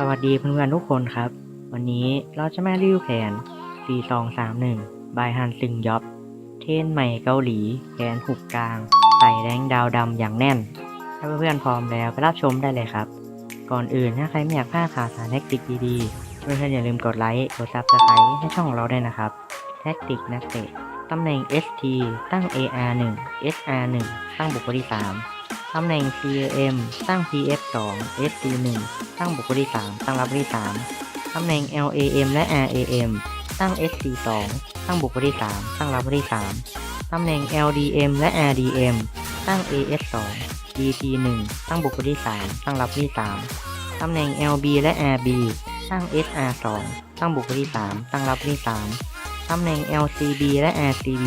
สวัสดีเพื่อนๆทุกคนครับ วันนี้เราจะมารีวิวแผน4231 บายฮันซึงยอบเทนใหม่เกาหลีแผนหุบกลาง ใส่แรงดาวดำอย่างแน่น ถ้าเพื่อนๆพร้อมแล้วไปรับชมได้เลยครับ ก่อนอื่นถ้าใครไม่อยากพลาดข่าวสารแท็กติกดีๆ เพื่อนๆอย่าลืมกดไลค์ กดซับสไครต์ให้ช่องของเราด้วยนะครับ แท็กติกนักเตะตำแหน่ง ST ตั้ง AR1 SR1 ตั้งบุคคลที่3 ตำแหน่ง C A M ตั้ง PF2 SC1 ตั้งบุคคลที่3ตั้งรับบุคคลที่3ตำแหน่ง LAM และ RAM ตั้ง SC2 ตั้งบุคคลที่3ตั้งรับบุคคลที่3ตำแหน่ง LDM และ RDM ตั้ง AS2 DT1 ตั้งบุคคลที่3ตั้งรับบุคคลที่3ตำแหน่ง LB และ RB ตั้ง SR2 ตั้งบุคคลที่3ตั้งรับบุคคลที่3ตำแหน่ง LCB และ RCB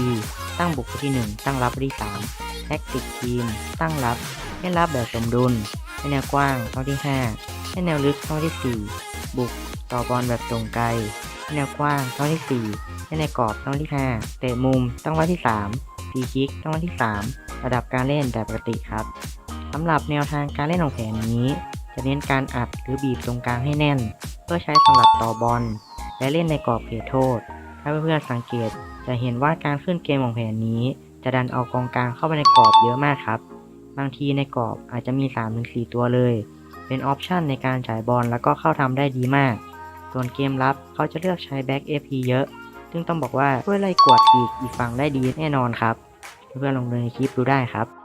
ตั้งบุคคลที่ 1 ตั้งรับบุคคลที่3 แท็กติกทีม ตั้งรับ ให้รับแบบสมดุล ให้แนวกว้างช่อที่ 5 ให้แนวลึกช่อที่ 4 บุก ต่อบอลแบบตรงไกล ให้แนวกว้างช่อที่ 4 ให้ในกรอบช่อที่ 5 เตะมุมต้องไว้ที่3ฟรีคิกต้องไว้ที่ 3 ระดับการเล่นแบบปกติครับสำหรับแนวทางการเล่นของแผนนี้ จะเน้นการอัดหรือบีบตรงกลางให้แน่น เพื่อใช้สำหรับต่อบอล และเล่นในกรอบเขตโทษ ถ้าเพื่อนๆสังเกตจะเห็นว่าการขึ้นเกมของแผนนี้ จะดันเอากองกลางเข้าไปในกรอบเยอะมากครับ บางทีในกรอบอาจจะมี 3-4 ตัวเลย เป็นออปชันในการจ่ายบอลแล้วก็เข้าทำได้ดีมาก ส่วนเกมรับเขาจะเลือกใช้แบ็กเอพีเยอะ ซึ่งต้องบอกว่าช่วยไล่กวดอีกอีกฝั่งได้ดีแน่นอนครับ เพื่อนลองดูในคลิปดูได้ครับ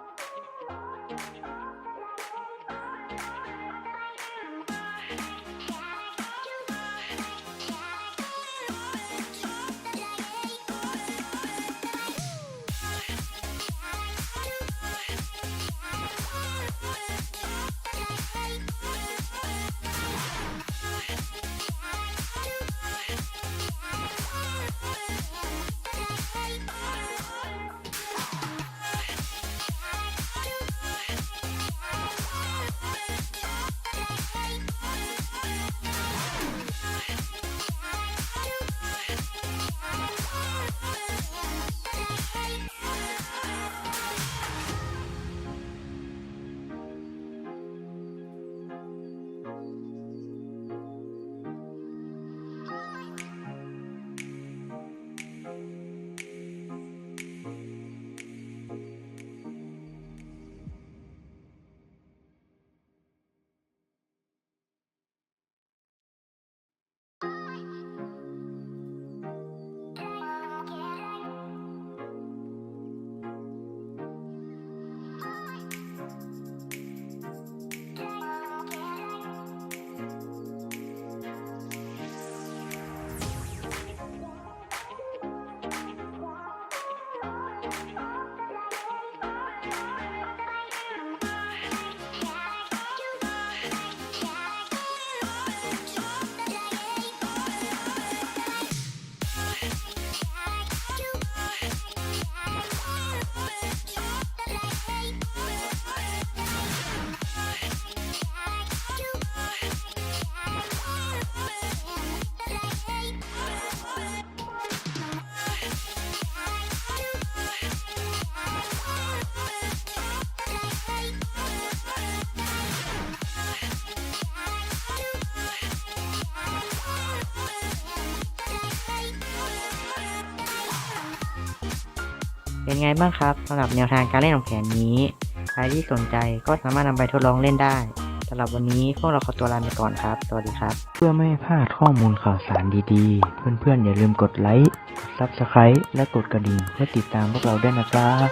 เป็นไงบ้างครับสำหรับแนวทางการเล่นของแผนนี้ ใครที่สนใจก็สามารถนำไปทดลองเล่นได้สำหรับวันนี้พวกเราขอตัวลาไปก่อนครับ สวัสดีครับ เพื่อไม่ให้พลาดข้อมูลข่าวสารดีๆ เพื่อนๆ อย่าลืมกดไลค์ กดซับสไคร b e และกดกระดิ่งเพื่อติดตามพวกเราด้วยนะครับ